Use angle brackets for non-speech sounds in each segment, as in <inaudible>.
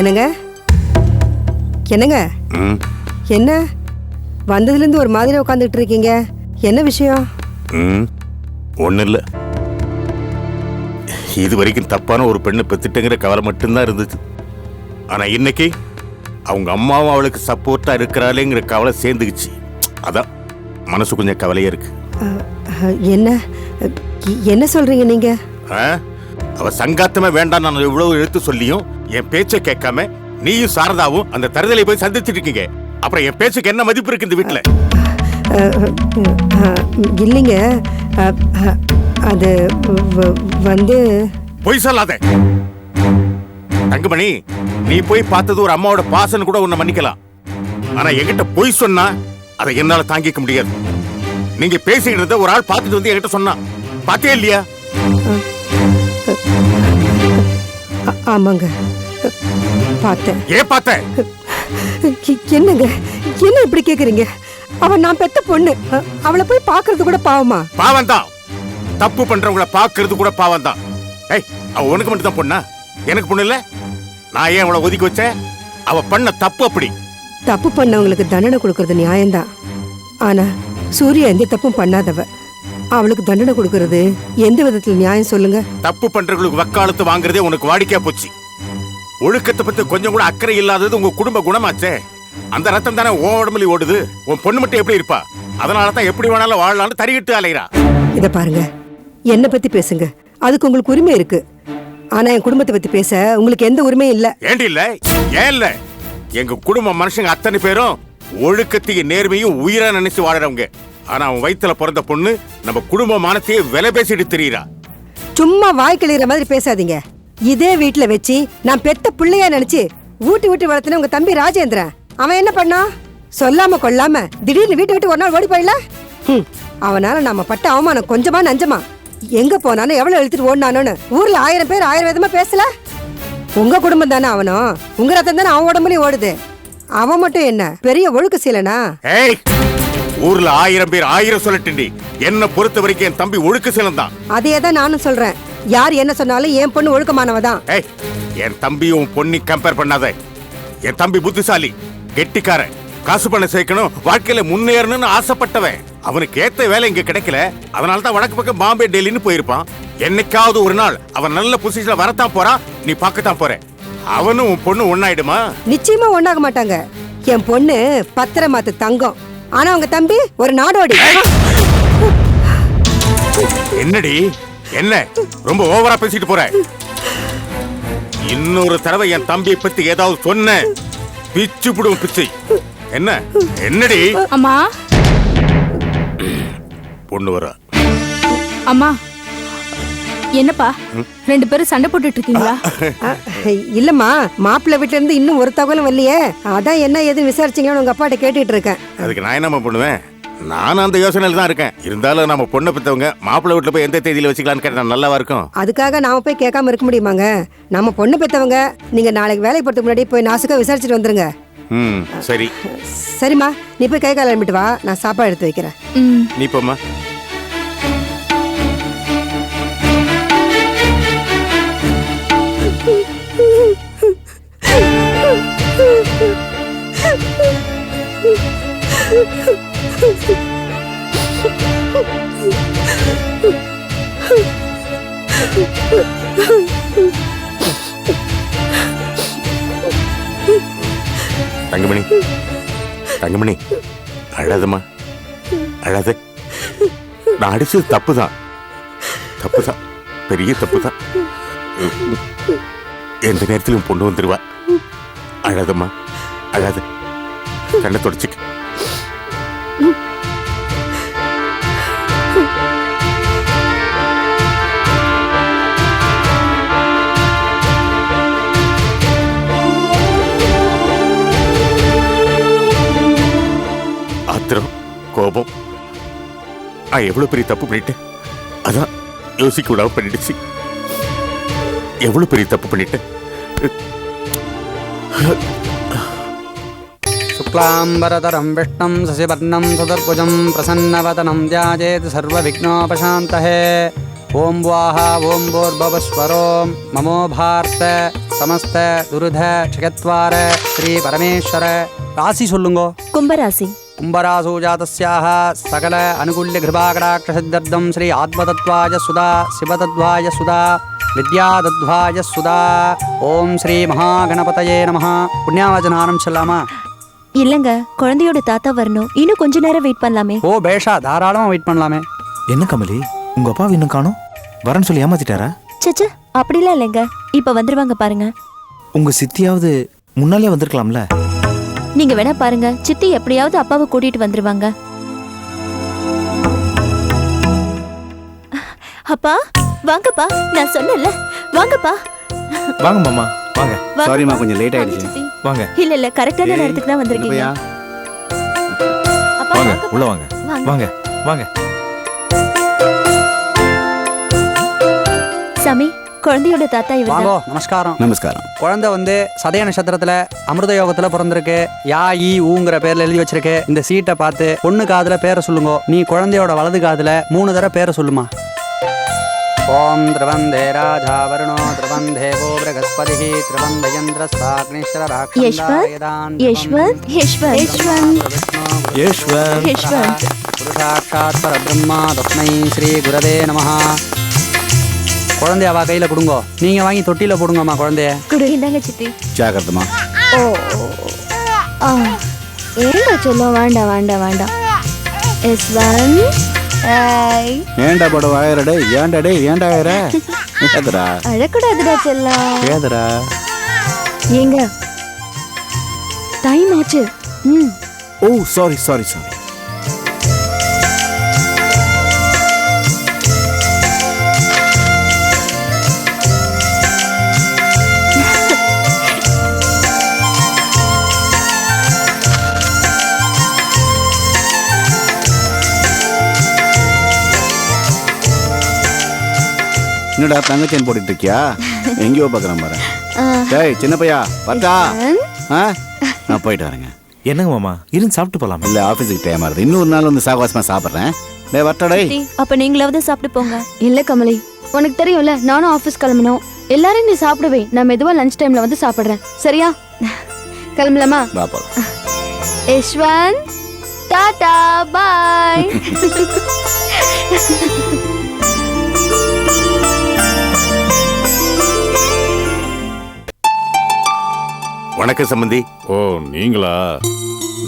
என்னங்க? என்னங்க? என்ன? வந்ததுலேருந்து ஒரு மாதிரி உட்காந்துட்டு இருக்கீங்க என்ன விஷயம்? ஒன்றும் இல்லை. இது வரைக்கும் தப்பான ஒரு பெண்ணை பெத்துட்டேங்கிற கவலை மட்டும்தான் இருந்துச்சு. ஆனால் இன்னைக்கு அவங்க அம்மாவும் அவளுக்கு சப்போர்ட்டாக இருக்கிறாளேங்கிற கவலை சேர்ந்துக்குச்சு அதான் மனசு கொஞ்சம் கவலையாக இருக்கு. என்ன? என்ன சொல்றீங்க நீங்க? ஆ? அவ சங்காத்தமே வேண்டாம் நான் இவ்வளவு எடுத்து சொல்லியும் என் பேச்சை கேட்காம நீயும் சாரதாவும் அந்த தருதலை போய் சந்திச்சிட்டு இருக்கீங்க. அப்புறம் என் பேச்சுக்கு என்ன மதிப்பு இருக்கு இந்த வீட்டில் இல்லைங்க. அது வந்து பொய் சொல்லாத. தங்கமணி நீ போய் பார்த்தது ஒரு அம்மாவோட பாசன்னு கூட உன்னை மன்னிக்கலாம். ஆனா என்கிட்ட பொய் சொன்னா அதை என்னால தாங்கிக்க முடியாது. நீங்க பேசிக்கிட்டு இருந்த ஒரு ஆள் பார்த்துட்டு வந்து என்கிட்ட சொன்னான். பார்த்தே இல்லையா? ஆமாங்க. பார்த்தேன். ஏன் பார்த்த எ- என்னங்க? என்ன இப்படி கேக்குறீங்க? அவன் நான் பெத்த பொண்ணு. அவளை போய் பார்க்கிறது கூட பாவமா? பாவம் தான் தப்பு பண்றவங்கள பாக்குறது கூட பாவம் தான் ஏய் அவ உனக்கு மட்டும் தான் பொண்ணா? எனக்கு பொண்ணு இல்ல? நான் ஏன் அவளை ஒதுக்கி வச்சேன்? அவ பண்ண தப்பு அப்படி. தப்பு பண்ணவங்களுக்கு தண்டனை கொடுக்கறது நியாயம்தான் ஆனா சூர்யா எந்த தப்பும் பண்ணாதவ. அவளுக்கு தண்டனை கொடுக்கறது? எந்த விதத்துல நியாயம் சொல்லுங்க? தப்பு பண்றவங்களுக்கு வக்காலத்து வாங்குறதே உனக்கு வாடிக்கையா போச்சு. ஒழுக்கத்தை பத்தி கொஞ்சம் கூட அக்கறை இல்லாதது உங்க குடும்ப குணமாச்சே. அந்த ரத்தம் தானே உன் உடம்புல ஓடுது. உன் பொண்ணு மட்டும் எப்படி இருப்பா? அதனால தான் எப்படி வேணாலும் வாழலாம்னு தறிகிட்டு அலைகிறா இத பாருங்க. என்ன பத்தி பேசுங்க. அதுக்கு உங்களுக்கு உரிமை இருக்கு. ஆனா என் குடும்பத்தை பத்தி பேச உங்களுக்கு எந்த உரிமையும் இல்ல. ஏண்டி இல்ல? ஏன் இல்ல? எங்க குடும்ப மனுஷங்க அத்தனை பேரும் ஒழுக்கத்தையும் நேர்மையும் உயிரா நினைச்சு வாழறவங்க. ஆனா அவன் வயித்துல பிறந்த பொண்ணு நம்ம குடும்ப மானத்தையே விலை பேசிட்டு தெரியுறா. சும்மா வாய் கிளிகிற மாதிரி பேசாதீங்க. இதே வீட்ல வச்சு நான் பெத்த பிள்ளையா நினைச்சு ஊட்டி ஊட்டி வளர்த்துன உங்க தம்பி ராஜேந்திரன். அவன் என்ன பண்ணா? சொல்லாம கொள்ளாம திடீர்னு வீட்டை விட்டு ஒரு நாள் ஓடி போயில அவனால நாம பட்ட அவமானம் கொஞ்சமா நஞ்சமா. எங்க போனாலும் எவ்வளவு எழுத்துட்டு ஓடினானோன்னு ஊர்ல ஆயிரம் பேர் ஆயிரம் விதமா பேசல? உங்க குடும்பம் தானே அவனும் உங்க ரத்தம் தானே அவன் உடம்புலயும் ஓடுது. அவன் மட்டும் என்ன பெரிய ஒழுக்க சீலனா? ஊர்ல ஆயிரம் பேர் ஆயிரம் சொல்லட்டுண்டி. என்ன பொறுத்த வரைக்கும் என் தம்பி ஒழுக்க சிலந்தான் அதே தான் நானும் சொல்றேன். யார் என்ன சொன்னாலும் என் பொண்ணு ஒழுக்கமானவ தான் ஏய் என் தம்பியும் உன் பொண்ணி கம்பேர் பண்ணாத. என் தம்பி புத்திசாலி கெட்டிக்காரன் காசு பண்ண சேர்க்கணும் வாழ்க்கையில முன்னேறணும்னு ஆசைப்பட்டவன். அவனுக்கு ஏத்த வேலை இங்க கிடைக்கல. அதனால தான் வடக்கு பக்கம் பாம்பே டெல்லின்னு போயிருப்பான். என்னைக்காவது ஒரு நாள் அவன் நல்ல பொசிஷன்ல வரத்தான் போறான் நீ பார்க்கத்தான் போற. அவனும் உன் பொண்ணு ஒன்னாயிடுமா நிச்சயமா ஒண்ணாக மாட்டாங்க. என் பொண்ணு பத்திர மாத்து தங்கம். ஆனா உங்க தம்பி ஒரு நாடோடி. என்னடி? என்ன? ரொம்ப ஓவரா பேசிட்டு போற? இன்னொரு தடவை என் தம்பியை பத்தி ஏதாவது சொன்ன. பிச்சு புடும் பிச்சை. என்ன? என்னடி? அம்மா. பொண்ணு வரா. அம்மா. என்னப்பா? ரெண்டு பேரும் சண்டை போட்டுட்டு இருக்கீங்களா இல்லம்மா மாப்பிள்ளை வீட்ல இருந்து இன்னும் ஒரு தகவலும் வரலையே. அதான் என்ன ஏது விசாரிச்சீங்கன்னு உங்க அப்பாட்ட கேட்டுட்டு இருக்கேன். அதுக்கு நான் என்னம்மா பண்ணுவேன்? நானும் அந்த யோசனையில தான் இருக்கேன். இருந்தாலும் நம்ம பொண்ணை பெற்றவங்க மாப்பிள்ளை வீட்டில் போய் எந்த தேதியில வச்சுக்கலான்னு கேட்டா நல்லாவா இருக்கும். அதுக்காக நாம போய் கேட்காம இருக்க முடியுமாங்க? நம்ம பொண்ணு பெத்தவங்க நீங்க நாளைக்கு வேலைக்கு போறதுக்கு முன்னாடி போய் நாசுக்கா விசாரிச்சுட்டு வந்துருங்க. ம் சரி. சரிம்மா நீ போய் கை கால் அலம்பிட்டு வா. நான் சாப்பாடு எடுத்து வைக்கிறேன். ம். நீ போம்மா. தங்கமணி தங்கமணி அழாதம்மா அழாத. நான் அடிச்சது தப்பு தான் தப்பு தான் பெரிய தப்பு தான் எந்த நேரத்திலும் பொண்ணு வந்துடுவா அழாதம்மா அழாத. கண்ணை தொடச்சிக்க. ஆத்திரம் கோபம். நான் எவ்வளவு பெரிய தப்பு பண்ணிட்டேன். அதான் யோசிக்க விடாம பண்ணிடுச்சு. எவ்வளவு பெரிய தப்பு பண்ணிட்டேன் शुक्लाम्बरतरं विष्णुं शशिवर्णं सदर्भुजं प्रसन्नवदनं ध्यायेत् सर्वविघ्नोपशान्तये ॐ वाः ॐ भूर्भवस्वरो ममो भारत சமஸ்த துருத க்ஷயத்வார ஸ்ரீ பரமேஸ்வர ராசி சொல்லுங்கோ கும்பராசி கும்பராசோ ஜாதஸ்யாக சகல அனுகூல்ய கிருபாகடாட்சசித்தர்த்தம் ஸ்ரீ ஆத்மதத்வாய சுதா சிவதத்வாய சுதா வித்யாதத்வாய சுதா. ஓம் ஸ்ரீ மகாகணபதயே நம. புண்ணியாவச்சனம் ஆரம்பிச்சிடலாமா இல்லங்க குழந்தையோட தாத்தா வரணும். இன்னும் கொஞ்ச நேரம் வெயிட் பண்ணலாமே. ஓ பேஷா தாராளமாக வெயிட் பண்ணலாமே. என்ன கமலி? உங்க அப்பா இன்னும் காணோம்? வரேன்னு சொல்லி ஏமாத்திட்டாரா? சச்ச அப்படிலாம் இல்லைங்க. இப்ப வந்துருவாங்க பாருங்க. உங்க சித்தியாவது முன்னாலே வந்திருக்கலாம்ல? நீங்க வேணா பாருங்க. சித்தி எப்படியாவது அப்பாவை கூட்டிட்டு வந்துருவாங்க. அப்பா? வாங்கப்பா நான் சொன்னேன்ல. வாங்கப்பா. வாங்க மாமா வாங்க. வாங்க. சாரிம்மா கொஞ்சம் லேட் வாங்க, ஆயிடுச்சு. வாங்க. இல்ல இல்ல கரெக்டான நேரத்துக்கு தான் வந்திருக்கீங்க. வாங்க. உள்ள வாங்க. வாங்க. வாங்க வாங்க. சாமி குழந்தையோட தாத்தா வாங்கோ இவர் நமஸ்காரம். நமஸ்காரம். குழந்தை வந்து சதய நட்சத்திரத்துல அமிர்த யோகத்துல பிறந்திருக்கு. யா ஈ ஊங்கிற பேர்ல எழுதி வச்சிருக்கு. இந்த சீட்டை பார்த்து பொண்ணு காதுல பேரை சொல்லுங்க. நீ குழந்தையோட வலது காதுல மூணு தடவை பேரை சொல்லுமா? ஓம் திரவந்தே ராஜா வருணோ திரவந்தேவோ பிரகஸ்பதி திரவந்தயந்திர சாக்னேஸ்வர யஷ்வந்த் யஷ்வந்த் யஷ்வந்த். யஷ்வந்த். யஷ்வந்த். புருஷாட்சாத் பரபிரம்மா தஸ்மை ஸ்ரீ குரதே நமஹ குழந்தைய அவ கையில கொடுங்கோ நீங்க வாங்கி தொட்டில போடுங்கம்மா குழந்தைய குடு இந்தாங்க சித்தி ஜாகிரதமா ஓ ஏண்டா சொல்லும் வேண்டாம் வேண்டாம் வேண்டாம் எஸ் ஒன் ஏன்டா பட வாயறடே ஏன்டா டே ஏன்டா வாயற? ஏதரா அழக்கூடாதுடா செல்லம் ஏதரா ஏங்க டைம் ஆச்சு. ம். ஓ சாரி சாரி சாரி என்னடா தங்கச்சேன் போட்டுட்டு இருக்கியா எங்கேயோ பார்க்குறேன் பாரு. டேய் சின்ன பையா வரட்டா. ஆ? நான் போயிட்டு வரேங்க. என்னங்க மாமா இருந்து சாப்பிட்டு போலாமா? இல்லை ஆஃபீஸுக்கு டைம் ஆகுது. இன்னொரு நாள் வந்து சாகவாசமாக சாப்பிட்றேன். டேய் வரட்டா அப்ப நீங்களாவது சாப்பிட்டு போங்க. இல்ல கமலி உனக்கு தெரியும்ல நானும் ஆபீஸ் கிளம்பணும். எல்லாரும் நீ சாப்பிடுவே நான் மெதுவா லஞ்ச் டைம்ல வந்து சாப்பிடுறேன். சரியா? கிளம்பலாமா? யஷ்வந்த் டாடா பாய். <laughs> வணக்கம் சம்பந்தி. ஓ நீங்களா?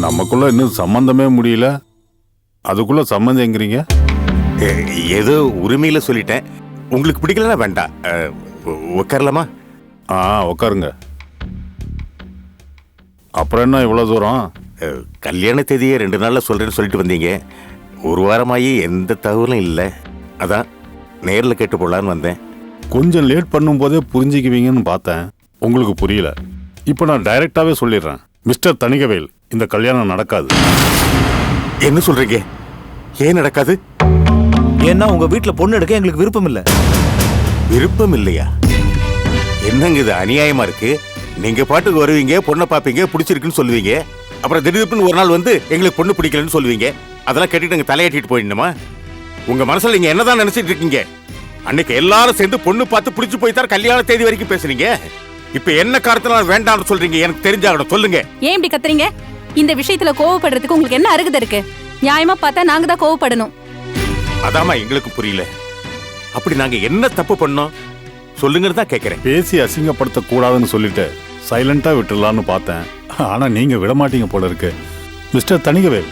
நமக்குள்ள இன்னும் சம்பந்தமே முடியல. அதுக்குள்ள சம்பந்தம் எங்கிறீங்க ஏதோ உரிமையில சொல்லிட்டேன். உங்களுக்கு பிடிக்கலன்னா வேண்டாம். உட்காரலாமா ஆ உட்காருங்க அப்புறம் என்ன இவ்வளோ தூரம்? கல்யாண தேதியை ரெண்டு நாள்ல சொல்றேன்னு சொல்லிட்டு வந்தீங்க. ஒரு வாரமாயி எந்த தகவலும் இல்லை. அதான் நேர்ல கேட்டு போலான்னு வந்தேன். கொஞ்சம் லேட் பண்ணும்போதே புரிஞ்சுக்குவீங்கன்னு பார்த்தேன். உங்களுக்கு புரியல. இப்போ நான் டைரக்டாவே சொல்லிடுறேன். மிஸ்டர் தணிகவேல் இந்த கல்யாணம் நடக்காது. என்ன சொல்றீங்க? ஏன் நடக்காது? ஏன்னா உங்க வீட்டுல பொண்ணு எடுக்க எங்களுக்கு விருப்பம் இல்ல விருப்பம் இல்லையா என்னங்க இது அநியாயமா இருக்கு? நீங்க பாட்டுக்கு வருவீங்க பொண்ணை பாப்பீங்க பிடிச்சிருக்குன்னு சொல்லுவீங்க. அப்புறம் திடீர்னு ஒரு நாள் வந்து எங்களுக்கு பொண்ணு பிடிக்கலன்னு சொல்லுவீங்க. அதெல்லாம் கேட்டுட்டு நீங்க தலையாட்டிட்டு போயிடணுமா? உங்க மனசுல நீங்க என்னதான் நினைச்சிட்டு இருக்கீங்க? அன்னைக்கு எல்லாரும் சேர்ந்து பொண்ணு பார்த்து பிடிச்சு போய் தான் கல்யாண தேதி வரைக்கும் பேசுறீங்க இப்ப என்ன காரணத்தினால வேண்டாம்னு சொல்றீங்க? எனக்கு தெரிஞ்சாகணும் சொல்லுங்க. ஏன் இப்படி கத்துறீங்க? இந்த விஷயத்துல கோவப்படுறதுக்கு உங்களுக்கு என்ன அருகதை இருக்கு? நியாயமா பார்த்தா நாங்க தான் கோவப்படணும். அதாம்மா எங்களுக்கு புரியல. அப்படி நாங்க என்ன தப்பு பண்ணோம்? சொல்லுங்கன்னு தான் கேக்குறேன். பேசி அசிங்கப்படுத்த கூடாதுன்னு சொல்லிட்டு சைலண்டா விட்டுடலான்னு பார்த்தேன். ஆனா நீங்க விட மாட்டீங்க போல இருக்கு. மிஸ்டர் தணிகவேல்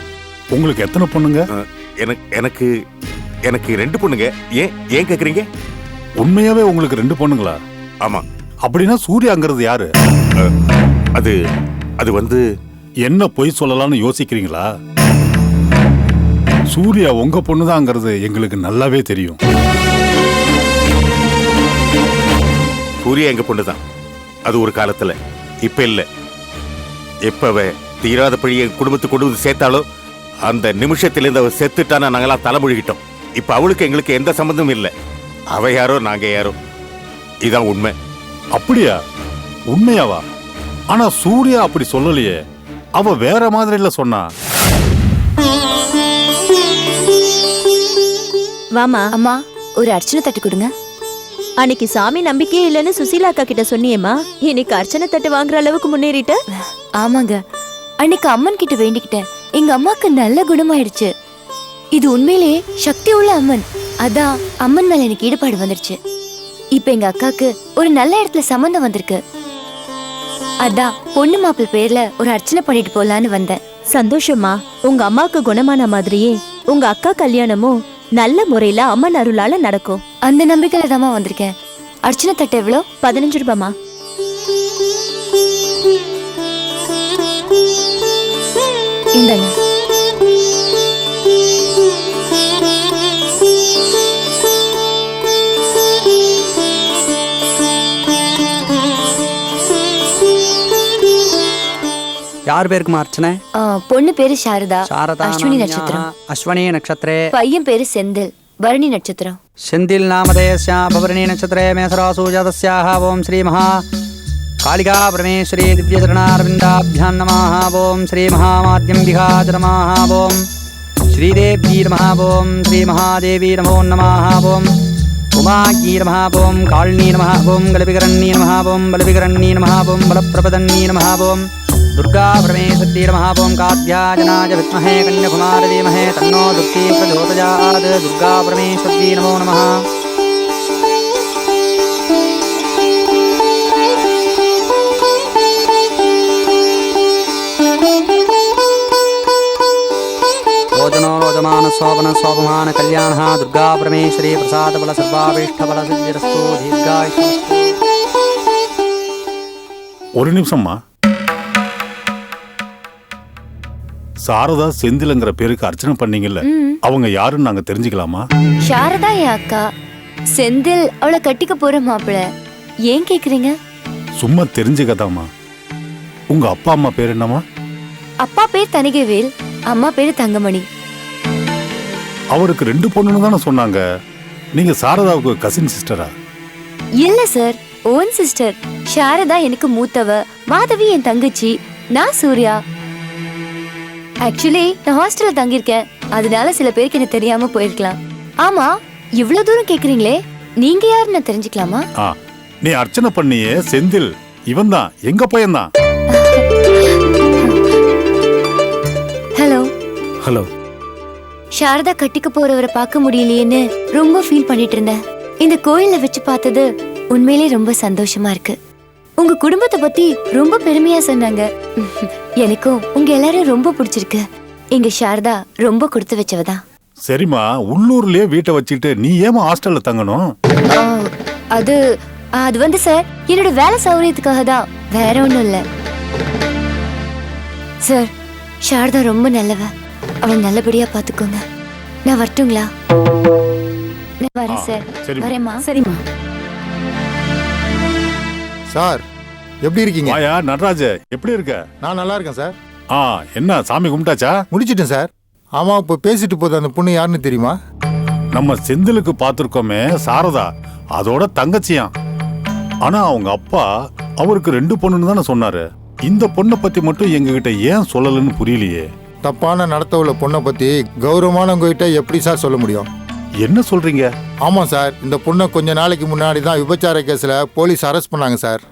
உங்களுக்கு எத்தனை பொண்ணுங்க? அஹ், எனக்கு எனக்கு எனக்கு ரெண்டு பொண்ணுங்க. ஏன் ஏன் கேக்குறீங்க? உண்மையாவே உங்களுக்கு ரெண்டு பொண்ணுங்களா? ஆமா. அப்படின்னா சூர்யாங்கிறது யாரு? அது அது வந்து என்ன பொய் சொல்லலாம்னு யோசிக்கிறீங்களா? சூர்யா உங்க பொண்ணுதாங்கிறது எங்களுக்கு நல்லாவே தெரியும். சூர்யா எங்க பொண்ணு தான் அது ஒரு காலத்துல. இப்ப இல்ல. எப்ப அவ தீராத பழி என் குடும்பத்துக்கு கொண்டு வந்து சேர்த்தாலோ அந்த நிமிஷத்திலிருந்து அவ செத்துட்டானா நாங்களாம் தலைமொழிகிட்டோம் இப்ப அவளுக்கு எங்களுக்கு எந்த சம்மந்தமும் இல்ல. அவ யாரோ நாங்க யாரோ. இதான் உண்மை. அப்படியா? உண்மையாவா? ஆனா சூர்யா அப்படி சொல்லலையே. அவ வேற மாதிரில சொன்னா. வாமா அம்மா. ஒரு அர்ச்சனை தட்டி கொடுங்க. அன்னைக்கு சாமி நம்பிக்கையே இல்லைன்னு சுசீலா அக்கா கிட்ட சொன்னியேம்மா. இன்னைக்கு அர்ச்சனை தட்டு வாங்குற அளவுக்கு முன்னேறிட்ட? ஆமாங்க. அன்னைக்கு அம்மன் கிட்ட வேண்டிக்கிட்டேன். எங்க அம்மாக்கு நல்ல குணமாயிடுச்சு. இது உண்மையிலேயே சக்தி உள்ள அம்மன். அதான் அம்மன் மேல எனக்கு ஈடுபாடு வந்துருச்சு. இப்ப எங்க அக்காக்கு ஒரு நல்ல இடத்துல சம்மந்தம் வந்திருக்கு. அதான் பொண்ணு மாப்பிள்ளை பேர்ல ஒரு அர்ச்சனை பண்ணிட்டு போலான்னு வந்தேன். சந்தோஷமா உங்க அம்மாக்கு குணமான மாதிரியே உங்க அக்கா கல்யாணமும் நல்ல முறையில அம்மன் அருளால நடக்கும். அந்த நம்பிக்கையில தாம்மா வந்திருக்கேன். அர்ச்சனை தட்டு எவ்வளோ? பதினஞ்சு ரூபாமா யார் பேருக்கு மார்ச்சனே பொண்ணு பேரு சாரதா சாரதா அஸ்வினி நட்சத்திரம் அஸ்வினி நட்சத்திரே பையன் பேரு செந்தில் பரணி நட்சத்திரம் செந்தில் நாமதேஸ்யா பவரணி நட்சத்திரே மேசராசு ஜாதஸ்யாக ஓம் ஸ்ரீ மகா காளிகா பரமேஸ்வரி திவ்யசரணாரவிந்தாபியான் நமாக ஓம் ஸ்ரீ மகாமாத்யம் திகாஜ நமாக ஓம் ஸ்ரீதேவி நமஹா ஓம் ஸ்ரீ மகாதேவி நமோ நமாக ஓம் உமாகீ நமஹா ஓம் காளினி நமஹா ஓம் கலபிகரண்ணி நமஹா ஓம் பலபிகரண்ணி ஓம் दुर्गा परमेश्वरी नमः ओं कात्यायनाय विद्महे कन्याकुमार धीमहे तन्नो दुःखी प्रचोदयात् दुर्गा परमेश्वरी नमो नमः रोदनो रोदमान शोभन शोभमान कल्याणः दुर्गा परमेश्वरी प्रसाद बल सर्वाभीष्ट बल सिद्धिरस्तु दीर्घायुष्मस्तु ஒரு நிமிஷம்மா சாரதா செந்திலங்கிற பேருக்கு அர்ச்சனை பண்ணீங்கல்ல. அவங்க யாருன்னு நாங்க தெரிஞ்சுக்கலாமா? சாரதா என் அக்கா? செந்தில் அவளை கட்டிக்க போற மாப்பிள்ள ஏன் கேக்குறீங்க? சும்மா தெரிஞ்சுக்கதாம்மா. உங்க அப்பா அம்மா பேர் என்னம்மா? அப்பா பேர் தனிகைவேல் அம்மா பேரு தங்கமணி. அவருக்கு ரெண்டு பொண்ணுன்னு தானே சொன்னாங்க. நீங்க சாரதாவுக்கு கசின் சிஸ்டரா இல்ல சார் ஓன் சிஸ்டர் சாரதா எனக்கு மூத்தவ. மாதவி என் தங்கச்சி. நான் சூர்யா. ஆக்சுவலி நான் ஹாஸ்டல்ல தங்கியிருக்கேன். அதனால சில பேருக்கு எனக்கு தெரியாம போயிருக்கலாம். ஆமா இவ்வளவு தூரம் கேக்குறீங்களே. நீங்க யாருன்னு தெரிஞ்சுக்கலாமா? ஆ நீ அர்ச்சனை பண்ணியே செந்தில். இவன் தான் எங்க பையன்தான்? ஹலோ ஹலோ சாரதா கட்டிக்க போறவரை பார்க்க முடியலையேன்னு ரொம்ப ஃபீல் பண்ணிட்டு இருந்தேன். இந்த கோயில்ல வச்சு பார்த்தது உண்மையிலே ரொம்ப சந்தோஷமா இருக்கு. உங்க குடும்பத்தை பத்தி ரொம்ப பெருமையா சொன்னாங்க. எனக்கும் உங்க எல்லாரும் ரொம்ப பிடிச்சிருக்கு. எங்க சாரதா ரொம்ப கொடுத்து வச்சவதான். சரிம்மா உள்ளூர்லயே வீட்டை வச்சுட்டு நீ ஏமா ஹாஸ்டல்ல தங்கணும்? அது அது வந்து சார் என்னோட வேலை சௌகரியத்துக்காக தான். வேற ஒண்ணும் இல்ல. சார் சாரதா ரொம்ப நல்லவ. அவளை நல்லபடியா பாத்துக்கோங்க. நான் வரட்டுங்களா? நான் வரேன் சார். வரேம்மா. சரிம்மா. சார் எப்படி இருக்கீங்க? வாயா நடராஜ எப்படி இருக்க? நான் நல்லா இருக்கேன் சார். ஆ என்ன சாமி கும்பிட்டாச்சா? முடிச்சிட்டேன் சார். ஆமா இப்போ பேசிட்டு போகுது அந்த பொண்ணு யாருன்னு தெரியுமா? நம்ம செந்திலுக்கு பார்த்திருக்கோமே சாரதா. அதோட தங்கச்சியாம். ஆனா அவங்க அப்பா அவருக்கு ரெண்டு பொண்ணுன்னு தானே சொன்னாரு. இந்த பொண்ணை பத்தி மட்டும் எங்ககிட்ட ஏன் சொல்லலன்னு புரியலையே. தப்பான நடத்த உள்ள பொண்ணை பத்தி கௌரவமானவங்ககிட்ட எப்படி சார் சொல்ல முடியும்? என்ன சொல்றீங்க? ஆமா சார். இந்த பொண்ணை கொஞ்ச நாளைக்கு முன்னாடி தான் விபச்சார கேஸ்ல போலீஸ் அரெஸ்ட் பண்ணாங்க சார்.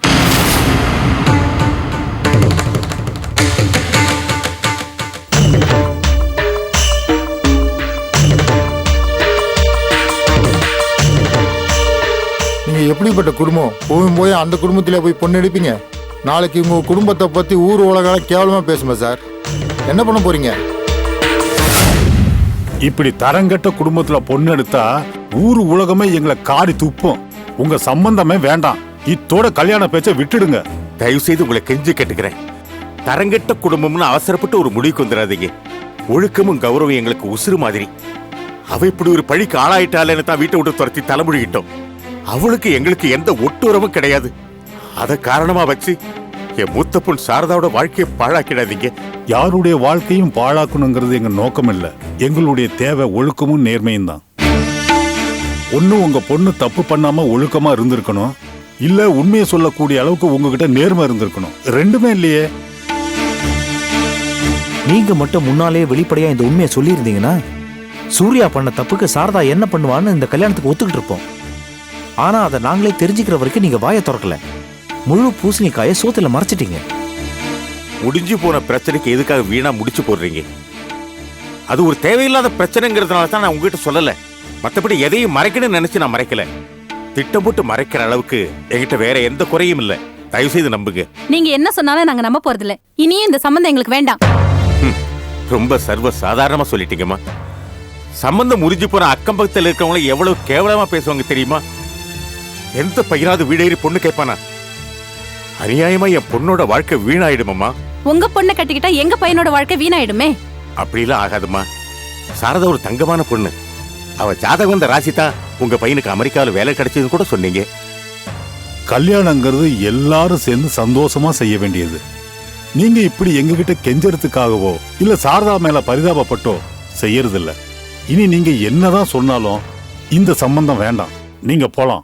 எப்படிப்பட்ட குடும்பம். போயும் போய் அந்த குடும்பத்திலே போய் பொண்ணு எடுப்பீங்க. நாளைக்கு உங்க குடும்பத்தை பத்தி ஊர் உலகம் கேவலமா பேசுமா சார்? என்ன பண்ண போறீங்க? இப்படி தரங்கெட்ட குடும்பத்துல பொண்ணு எடுத்தா ஊரு உலகமே எங்களை காரி துப்பும். உங்க சம்பந்தமே வேண்டாம். இத்தோட கல்யாண பேச்சை விட்டுடுங்க. தயவு செய்து உங்களை கெஞ்சி கேட்டுக்கிறேன். தரங்கெட்ட குடும்பம்னு அவசரப்பட்டு ஒரு முடிவுக்கு வந்துடாதீங்க. ஒழுக்கமும் கௌரவம் எங்களுக்கு உசுறு மாதிரி. அவ இப்படி ஒரு பழிக்கு ஆளாயிட்டாலேன்னு தான் வீட்டை விட்டு துரத்தி தலைமுழுகிட்டோம் அவளுக்கு எங்களுக்கு எந்த ஒட்டுறவும் கிடையாது. அதை காரணமா வச்சு என் மூத்த பொண்ணு சாரதாவோட வாழ்க்கையை பாழாக்கிடாதீங்க. யாருடைய வாழ்க்கையும் பாழாக்கணுங்கிறது எங்க நோக்கம் இல்ல. எங்களுடைய தேவை ஒழுக்கமும் நேர்மையும் தான். ஒண்ணு உங்க பொண்ணு தப்பு பண்ணாம ஒழுக்கமா இருந்திருக்கணும். இல்ல உண்மையை சொல்லக்கூடிய அளவுக்கு உங்ககிட்ட நேர்மை இருந்திருக்கணும். ரெண்டுமே இல்லையே. நீங்க மட்டும் முன்னாலே வெளிப்படையா இந்த உண்மையை சொல்லியிருந்தீங்கன்னா சூர்யா பண்ண தப்புக்கு சாரதா என்ன பண்ணுவான்னு இந்த கல்யாணத்துக்கு ஒத்துக்கிட்டு இருப்போம். ஆனா அதை நாங்களே தெரிஞ்சுக்கிற வரைக்கும் நீங்க வாயை திறக்கல. முழு பூசணிக்காயை சோத்துல மறைச்சிட்டீங்க. முடிஞ்சு போன பிரச்சனைக்கு எதுக்காக வீணா முடிச்சு போடுறீங்க? அது ஒரு தேவையில்லாத பிரச்சனைங்கிறதுனால தான் நான் உங்ககிட்ட சொல்லல. மத்தபடி எதையும் மறைக்கணும்னு நினைச்சு நான் மறைக்கல. திட்டம் போட்டு மறைக்கிற அளவுக்கு என்கிட்ட வேற எந்த குறையும் இல்ல. தயவு செய்து நம்புங்க. நீங்க என்ன சொன்னாலும் நாங்க நம்ப போறதில்ல. இனியும் இந்த சம்மந்தம் எங்களுக்கு வேண்டாம். ரொம்ப சர்வ சாதாரணமா சொல்லிட்டீங்கம்மா. சம்பந்தம் முறிஞ்சு போன அக்கம் பக்கத்தில் இருக்கிறவங்கள எவ்வளவு கேவலமா பேசுவாங்க தெரியுமா? எந்த பையனாவது வீடேறி பொண்ணு கேட்பானா? அநியாயமா என் பொண்ணோட வாழ்க்கை வீணாயிடுமம்மா? உங்க பொண்ணை கட்டிக்கிட்டா எங்க பையனோட வாழ்க்கை வீணாயிடுமே? அப்படிலாம் ஆகாதும்மா. சாரதா ஒரு தங்கமான பொண்ணு. அவ ஜாதகம் வந்த ராசி தான் உங்க பையனுக்கு அமெரிக்காவில் வேலை கிடைச்சதுன்னு கூட சொன்னீங்க. கல்யாணங்கிறது எல்லாரும் சேர்ந்து சந்தோஷமா செய்ய வேண்டியது. நீங்க இப்படி எங்ககிட்ட கெஞ்சறதுக்காகவோ இல்ல சாரதா மேல பரிதாபப்பட்டோ செய்யறதில்ல. இனி நீங்க என்னதான் சொன்னாலும் இந்த சம்பந்தம் வேண்டாம். நீங்க போலாம்.